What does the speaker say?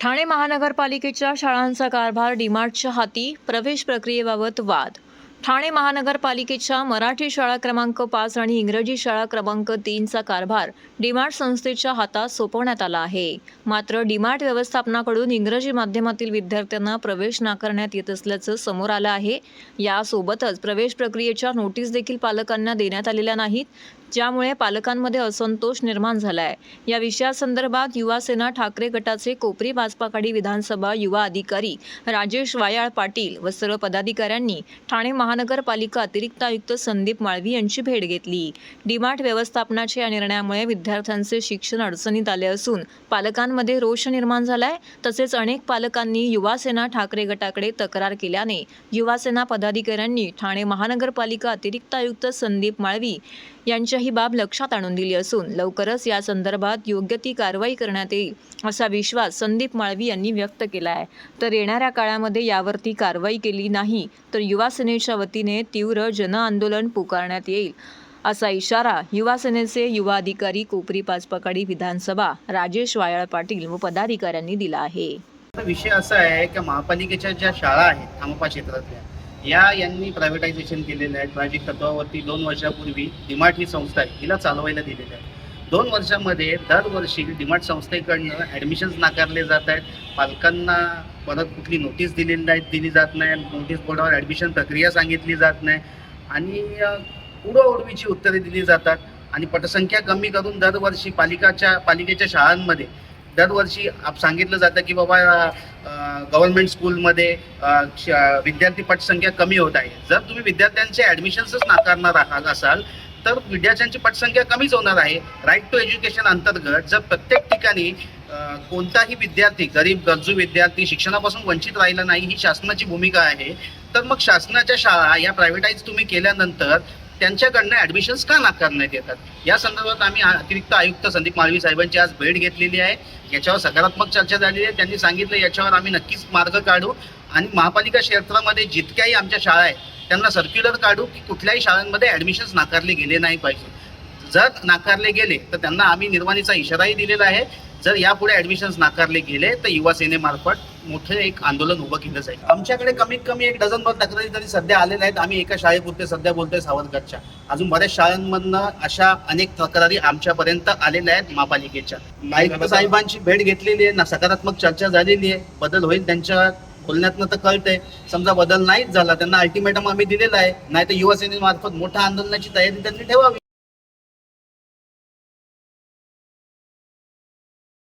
ठाणे महानगरपालिकेच्या शाळांचा कारभार डीमार्टच्या हाती प्रवेश प्रक्रियेबाबत वाद. ठाणे महानगरपालिकेच्या मराठी शाळा क्रमांक पाच आणि इंग्रजी शाळा क्रमांक तीनचा कारभार डीमार्ट संस्थेच्या हातात सोपवण्यात आला आहे. मात्र डीमार्ट व्यवस्थापनाकडून इंग्रजी माध्यमातील विद्यार्थ्यांना प्रवेश नाकारण्यात येत असल्याचं समोर आलं आहे. यासोबतच प्रवेश प्रक्रियेच्या नोटीस देखील पालकांना देण्यात आलेल्या नाहीत. ज्यामुळे पालकांमध्ये असंतोष निर्माण झाला आहे या विषयासंदर्भात युवासेना ठाकरे गटाचे कोपरी बाजपाकाडी विधानसभा युवा अधिकारी राजेश वायाळ पाटील व सर्व पदाधिकाऱ्यांनी ठाणे महानगरपालिका अतिरिक्त आयुक्त संदीप माळवी यांची भेट घेतली. डीमार्ट व्यवस्थापनाच्या या निर्णयामुळे विद्यार्थ्यांचे शिक्षण अडचणीत आले असून पालकांमध्ये रोष निर्माण झालाय. तसेच अनेक पालकांनी युवासेना ठाकरे गटाकडे तक्रार केल्याने युवासेना पदाधिकाऱ्यांनी ठाणे महानगरपालिका अतिरिक्त आयुक्त संदीप माळवी यांच्या ही बाब लक्षात आणून दिली असून लवकरच या संदर्भात योग्य ती कारवाई करण्यात येईल असा विश्वास संदीप माळवी यांनी व्यक्त केला आहे. तर येणाऱ्या काळामध्ये यावरती कारवाई केली नाही तर युवा सेनेच्या वतीने तीव्र जनआंदोलन पुकारण्यात येईल असा इशारा युवा सेनेचे युवा अधिकारी कोपरी पाचपकाडी विधानसभा राजेश वायाळ पाटील व पदाधिकाऱ्यांनी दिला आहे. विषय असा आहे की महापालिकेच्या ज्या शाळा आहेत धामपा क्षेत्रातल्या या यांनी प्रायव्हेटायझेशन केलेलं आहे. प्रायोजिक तत्वावरती दोन वर्षापूर्वी डिमार्ट ही संस्था आहे. हिला चालवायला दिलेली आहे. दोन वर्षामध्ये दरवर्षी डिमार्ट संस्थेकडनं ॲडमिशन्स नाकारले जात आहेत. पालकांना परत कुठली नोटीस दिलेली नाही दिली जात नाही. नोटीस बोर्डावर ॲडमिशन प्रक्रिया सांगितली जात नाही. आणि उडवाउडवीची उत्तरे दिली जातात. आणि पटसंख्या कमी करून दरवर्षी पालिकाच्या पालिकेच्या शाळांमध्ये दरवर्षी आप सांगितलं जातं की बाबा गव्हर्नमेंट स्कूलमध्ये श- विद्यार्थी पटसंख्या कमी होत आहे. जर तुम्ही विद्यार्थ्यांचे ॲडमिशन्सच नाकारणार आहात असाल तर विद्यार्थ्यांची पटसंख्या कमीच होणार आहे. राईट टू एज्युकेशन अंतर्गत जर प्रत्येक ठिकाणी कोणताही विद्यार्थी गरीब गरजू विद्यार्थी शिक्षणापासून वंचित राहिला नाही ही शासनाची भूमिका आहे तर मग शासनाच्या शाळा या प्रायव्हेटाईज तुम्ही केल्यानंतर त्यांच्याकडनं ॲडमिशन्स का नाकारण्यात येतात? या संदर्भात आम्ही अतिरिक्त आयुक्त संदीप मालवी साहेबांची आज भेट घेतलेली आहे. याच्यावर सकारात्मक चर्चा झालेली आहे. त्यांनी सांगितलं याच्यावर आम्ही नक्कीच मार्ग काढू आणि महापालिका क्षेत्रामध्ये जितक्याही आमच्या शाळा आहेत त्यांना सर्क्युलर काढू की कुठल्याही शाळांमध्ये ॲडमिशन्स नाकारले गेले नाही पाहिजे. जर नाकारले गेले तर त्यांना आम्ही निर्वाणीचा इशाराही दिलेला आहे. जर यापुढे ऍडमिशन्स नाकारले गेले तर युवा सेनेमार्फत मोठे एक आंदोलन उभं केलं जाईल. आमच्याकडे कमीत कमी एक डझन भर तक्रारी तरी सध्या आलेल्या आहेत आम्ही एका शाळेपुरते सध्या बोलतोय सावरकरच्या अजून बऱ्याच शाळांमधनं अशा अनेक तक्रारी आमच्यापर्यंत आलेल्या आहेत महापालिकेच्या. नाईक साहेबांची भेट घेतलेली आहे ना सकारात्मक चर्चा झालेली आहे. बदल होईल त्यांच्या बोलण्यातनं तर कळतंय. समजा बदल नाहीच झाला त्यांना अल्टिमेटम आम्ही दिलेला आहे. नाही तर युवा सेनेमार्फत मोठ्या आंदोलनाची तयारी त्यांनी ठेवावी.